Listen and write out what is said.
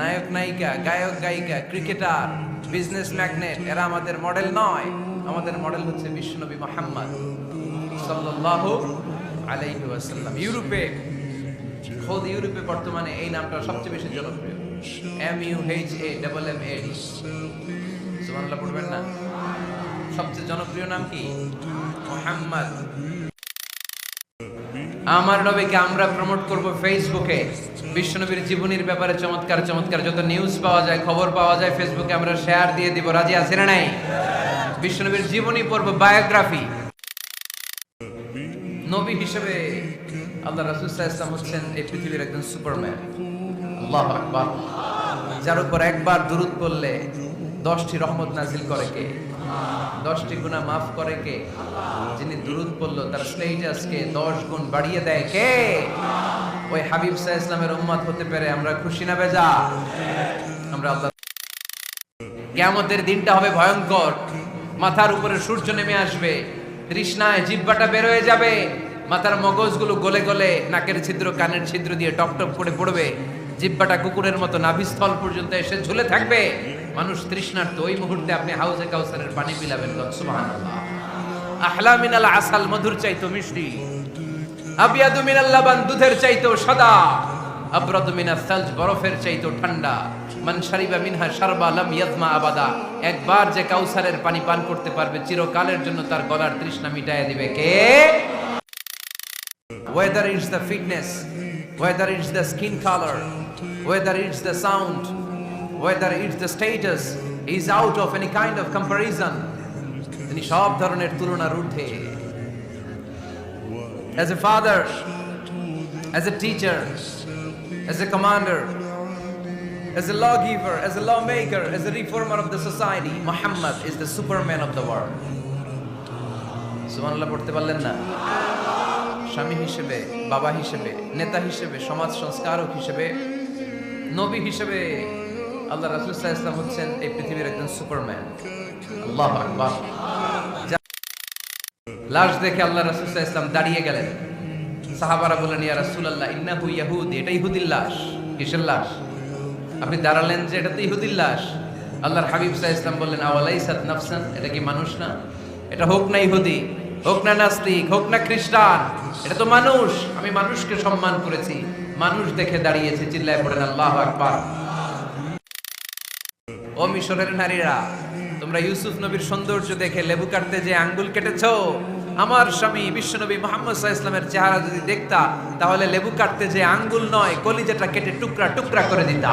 নায়ক, নায়িকা, গায়ক, গায়িকা, ক্রিকেটার বিজনেস ম্যাগনেট এরা আমাদের মডেল নয়। আমাদের মডেল হচ্ছে বিশ্বনবী মোহাম্মদ সাল্লাহ আলাইহি ওয়াসাল্লাম। ইউরোপে, খোদ ইউরোপে বর্তমানে এই নামটা সবচেয়ে বেশি জনপ্রিয়। M U H A double M A পড়বেন না? সবচেয়ে জনপ্রিয় নাম কি? মোহাম্মদ। আমার নবীকে আমরা প্রমোট করব ফেসবুকে বিশ্বনবীর জীবনীর ব্যাপারে চমৎকার চমৎকার। যত নিউজ পাওয়া যায় খবর পাওয়া যায় ফেসবুকে আমরা শেয়ার দিয়ে দিব। রাজি আছে না নাই? বিশ্বনবীর জীবনী পড়ব বায়োগ্রাফি নবী হিসেবে আল্লাহ রাসূল সাল্লাল্লাহু আলাইহি ওয়াসাল্লাম হচ্ছেন এই পৃথিবীর একজন সুপারম্যান আল্লাহু আকবার। যার উপর একবার দুরূদ পড়লে দশটি রহমত নাজিল করে কে? দশটি গুণা মাফ করে কে? যিনি দুরুদ পড়ল, তার স্টেটাসকে দশ গুণ বাড়িয়ে দেয় কে? ওই হাবিব সাহা ইসলামের উম্মত হতে পেরে আমরা খুশি না বেজা? আমরা আল্লাহ কেয়ামতের দিনটা হবে ভয়ঙ্কর। মাথার উপরে সূর্য নেমে আসবে। তৃষ্ণায় জিব্বাটা বের হয়ে যাবে। মাথার মগজগুলো গলে গলে নাকের ছিদ্র, কানের ছিদ্র দিয়ে টপ টপ করে পড়বে। জিব্বাটা কুকুরের মতো নাভিস্থল পর্যন্ত এসে ঝুলে থাকবে। মানুষ তৃষ্ণার্ত, ওই মুহূর্তে আপনি হাউজে কাউসারের পানি পিলাবেন আহলা মিনাল আসাল, মধুর চাইতো মিষ্টি। আবিয়াদু মিনাল লাবান, দুধের চাইতো সাদা। সালজ, বরফের চাইতো ঠান্ডা। মান শারিবা মিনহা শারবা লাম ইয়াজমা আবাদা। একবার যে কাউসারের পানি পান করতে পারবে, চিরকালের জন্য তার গলার তৃষ্ণা মিটাইয়া দিবে। কে? Whether it's the fitness. whether it's the skin color whether it's the sound whether it's the status is out of any kind of comparison তিনি সব ধরনের তুলনার ঊর্ধ্বে as a father as a teacher as a commander as a lawgiver as a lawmaker as a reformer of the society muhammad is the superman of the world সুবহানাল্লাহ পড়তে পারলেন না স্বামী হিসেবে, বাবা হিসেবে, নেতা হিসেবে, সমাজ সংস্কারক হিসেবে, নবী হিসেবে আল্লাহ রাসূল সাল্লাল্লাহু আলাইহি হচ্ছেন এই পৃথিবীর একজন সুপারম্যান। আল্লাহু লাশ দেখে আল্লাহ রাসূল সাল্লাল্লাহু আলাইহি দাঁড়িয়ে গেলেন। সাহাবারা বললেন, ইয়া রাসূলুল্লাহ, ইন্নাহু ইয়াহুদি। এটা ইহুদির লাশ। কিসের লাশ? আপনি দাঁড়ালেন যে এটা তো ইহুদির লাশ। আল্লাহর হাবিব আলাইহি ওয়াসাল্লাম বললেন, আওয়ালাইসাত নাফসান? এটা কি মানুষ না? এটা হোক না ইহুদি। হোক না নাস্তিক, হোক না খ্রিস্টান, এটা তো মানুষ। আমি মানুষকে সম্মান করেছি। মানুষ দেখে দাঁড়িয়েছে, চিল্লায় পড়েন আল্লাহ আকবার। ও মিশরের নারীরা, তোমরা ইউসুফ নবীর সৌন্দর্য দেখে লেবু কাটতে যে আঙ্গুল কেটেছ? আমার স্বামী বিশ্বনবী মোহাম্মদ ইসলামের চেহারা যদি দেখতা, তাহলে লেবু কাটতে যে আঙ্গুল নয়, কলিজাটা কেটে টুকরা টুকরা করে দিতা।